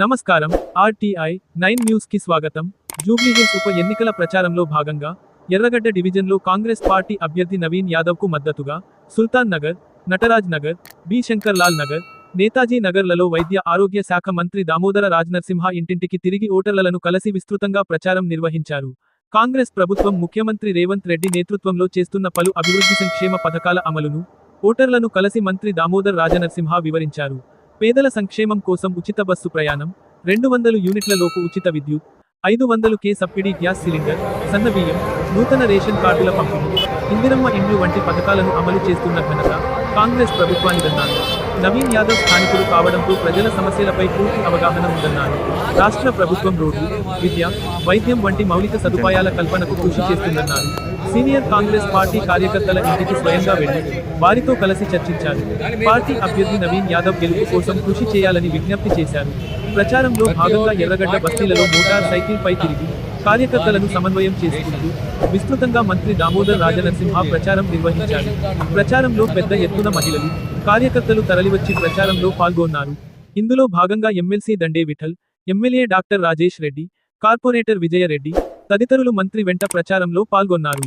నమస్కారం RTI nine న్యూస్కి స్వాగతం జూబ్లీహిల్స్ ఉప ఎన్నికల ప్రచారంలో భాగంగా ఎర్రగడ్డ డివిజన్లో కాంగ్రెస్ పార్టీ అభ్యర్థి నవీన్ యాదవ్కు మద్దతుగా సుల్తాన్ నగర్ నటరాజ్ నగర్ బి శంకర్ లాల్ నగర్ నేతాజీ నగర్లలో వైద్య ఆరోగ్య శాఖ మంత్రి దామోదర రాజనరసింహ ఇంటింటికి తిరిగి ఓటర్లను కలిసి విస్తృతంగా ప్రచారం నిర్వహించారు. కాంగ్రెస్ ప్రభుత్వం ముఖ్యమంత్రి రేవంత్ రెడ్డి నేతృత్వంలో చేస్తున్న పలు అభివృద్ధి సంక్షేమ పథకాల అమలును ఓటర్లను కలిసి మంత్రి దామోదర్ రాజనరసింహ వివరించారు. పేదల సంక్షేమం కోసం ఉచిత బస్సు ప్రయాణం రెండు వందలు యూనిట్ల లోపు ఉచిత విద్యుత్ ఐదు వందలు కే సబ్సిడీ గ్యాస్ సిలిండర్ సన్నబియ్యం నూతన రేషన్ కార్డుల పంపిణీ. ఇందిరమ్మ ఇండ్లు వంటి పథకాలను అమలు చేస్తున్న ఘనత కాంగ్రెస్ ప్రభుత్వానిదన్నారు. నవీన్ యాదవ్ స్థానికులు కావడంతో ప్రజల సమస్యలపై పూర్తి అవగాహన ఉందన్నారు రాష్ట్ర ప్రభుత్వం రోడ్లు విద్య వైద్యం వంటి మౌలిక సదుపాయాల కల్పనకు కృషి చేస్తుందన్నారు సీనియర్ కాంగ్రెస్ పార్టీ కార్యకర్తల ఇంటికి స్వయంగా వెళ్ళి వారితో కలిసి చర్చించారు. పార్టీ అభ్యర్థి నవీన్ యాదవ్ గెలుపు కోసం కృషి చేయాలని విజ్ఞప్తి చేశారు. ప్రచారంలో భాగంగా ఎర్రగడ్డ బస్తీలలో మోటార్ సైకిల్ పై తిరిగి కార్యకర్తలను సమన్వయం చేసుకుంటూ విస్తృతంగా మంత్రి దామోదర్ రాజనరసింహ ప్రచారం నిర్వహించారు. ప్రచారంలో పెద్ద ఎత్తున మహిళలు కార్యకర్తలు తరలివచ్చి ప్రచారంలో పాల్గొన్నారు. ఇందులో భాగంగా MLC Dande Vithal MLA doctor Rajesh Reddy corporator Vijaya Reddy తదితరులు మంత్రి వెంట ప్రచారంలో పాల్గొన్నారు.